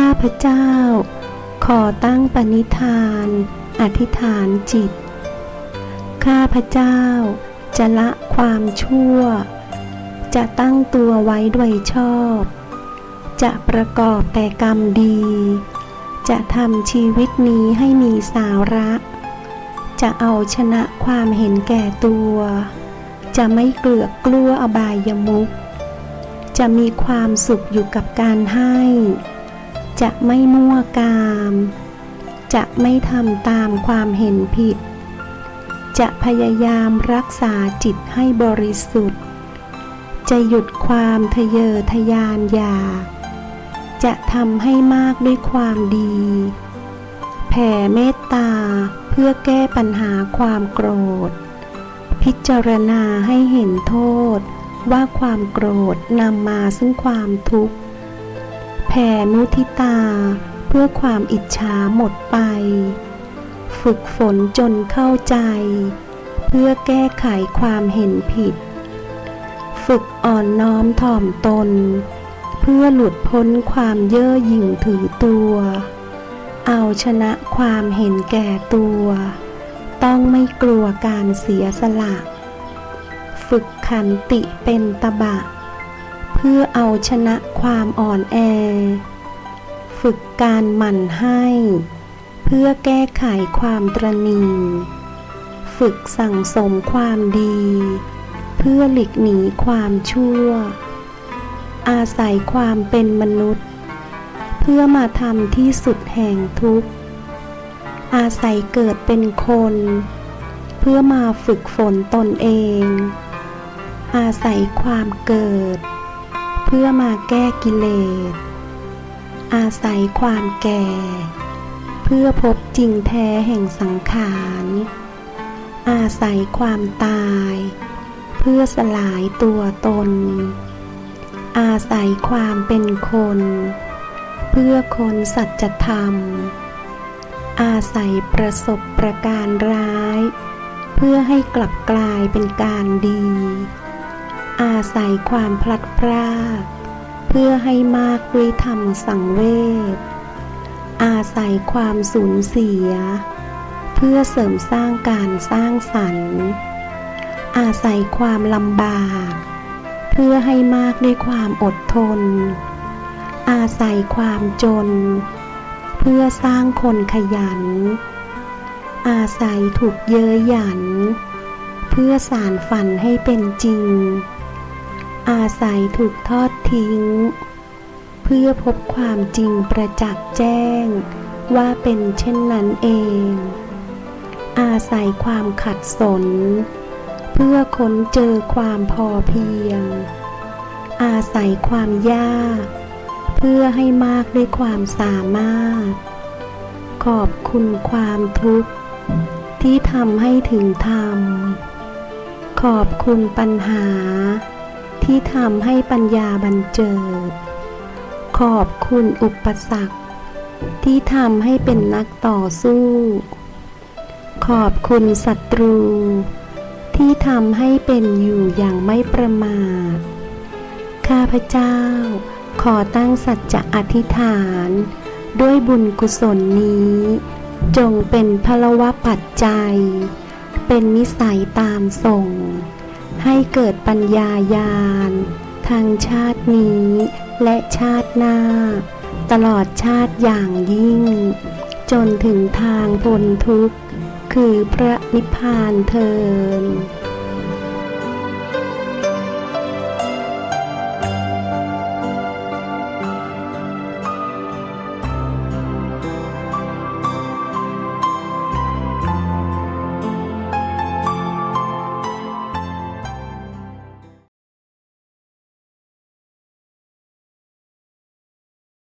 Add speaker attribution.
Speaker 1: ้าพเจ้า ขอตั้งปณิธาน อธิษฐานจิต ข้าพเจ้า จะละความชั่ว จะตั้งตัวไว้ด้วยชอบ จะประกอบแต่กรรมดี จะทำชีวิตนี้ให้มีสาระ จะเอาชนะความเห็นแก่ตัว จะไม่เกลือกกลัวอบายมุขจะมีความสุขอยู่กับการให้ จะไม่มั่วกาม จะไม่ทำตามความเห็นผิด จะพยายามรักษาจิตให้บริสุทธิ์ จะหยุดความทะเยอทะยานอยากจะทำให้มากด้วยความดี แผ่เมตตาเพื่อแก้ปัญหาความโกรธ พิจารณาให้เห็นโทษว่าความโกรธนำมาซึ่งความทุกข์ ผ่มุทิตา เพื่อความอิจฉาหมดไป ฝึกฝนจนเข้าใจ เพื่อแก้ไขความเห็นผิด ฝึกอ่อนน้อมถ่อมตน เพื่อหลุดพ้นความเย่อหยิ่งถือตัว เอาชนะความเห็นแก่ตัว ต้องไม่กลัวการเสียสละ ฝึกขันติเป็นตบะ เพื่อเอาชนะความอ่อนแอ ฝึกการหมั่นให้ เพื่อแก้ไขความตรณี ฝึกสั่งสมความดี เพื่อหลีกหนีความชั่ว อาศัยความเป็นมนุษย์ เพื่อมาทำที่สุดแห่งทุกข์ อาศัยเกิดเป็นคน เพื่อมาฝึกฝนตนเอง อาศัยความเกิด เพื่อมาแก้กิเลส อาศัยความแก่ เพื่อพบจริงแท้แห่งสังขาร อาศัยความตาย เพื่อสลายตัวตน อาศัยความเป็นคน เพื่อคนสัจธรรม อาศัยประสบประการร้าย เพื่อให้กลับกลายเป็นการดี อาศัยความพลัดพรากเพื่อให้มากด้วยธรรมสังเวชอาศัยความสูญเสีย เพื่อเสริมสร้างการสร้างสรรค์ อาศัยความลำบาก เพื่อให้มากด้วยความอดทน อาศัยความจน เพื่อสร้างคนขยัน อาศัยถูกเย้ยหยัน เพื่อสารฝันให้เป็นจริง อาศัยถูกทอดทิ้ง เพื่อพบความจริงประจักษ์แจ้ง ว่าเป็นเช่นนั้นเอง อาศัยความขัดสน เพื่อค้นเจอความพอเพียง อาศัยความยาก เพื่อให้มากด้วยความสามารถ ขอบคุณความทุกข์ ที่ทำให้ถึงธรรมขอบคุณปัญหา ที่ทำให้ปัญญาบันเจิด ขอบคุณอุปสรรค ที่ทำให้เป็นนักต่อสู้ ขอบคุณศัตรู ที่ทำให้เป็นอยู่อย่างไม่ประมาท ข้าพเจ้า ขอตั้งสัจจะอธิษฐาน ด้วยบุญกุศลนี้ จงเป็นพลวะปัจจัย เป็นนิสัยตามส่ง ให้เกิดปัญญายาณทางชาตินี้และชาติหน้า ตลอดชาติอย่างยิ่ง จนถึงทางพ้นทุกข์ คือพระนิพพานเทิน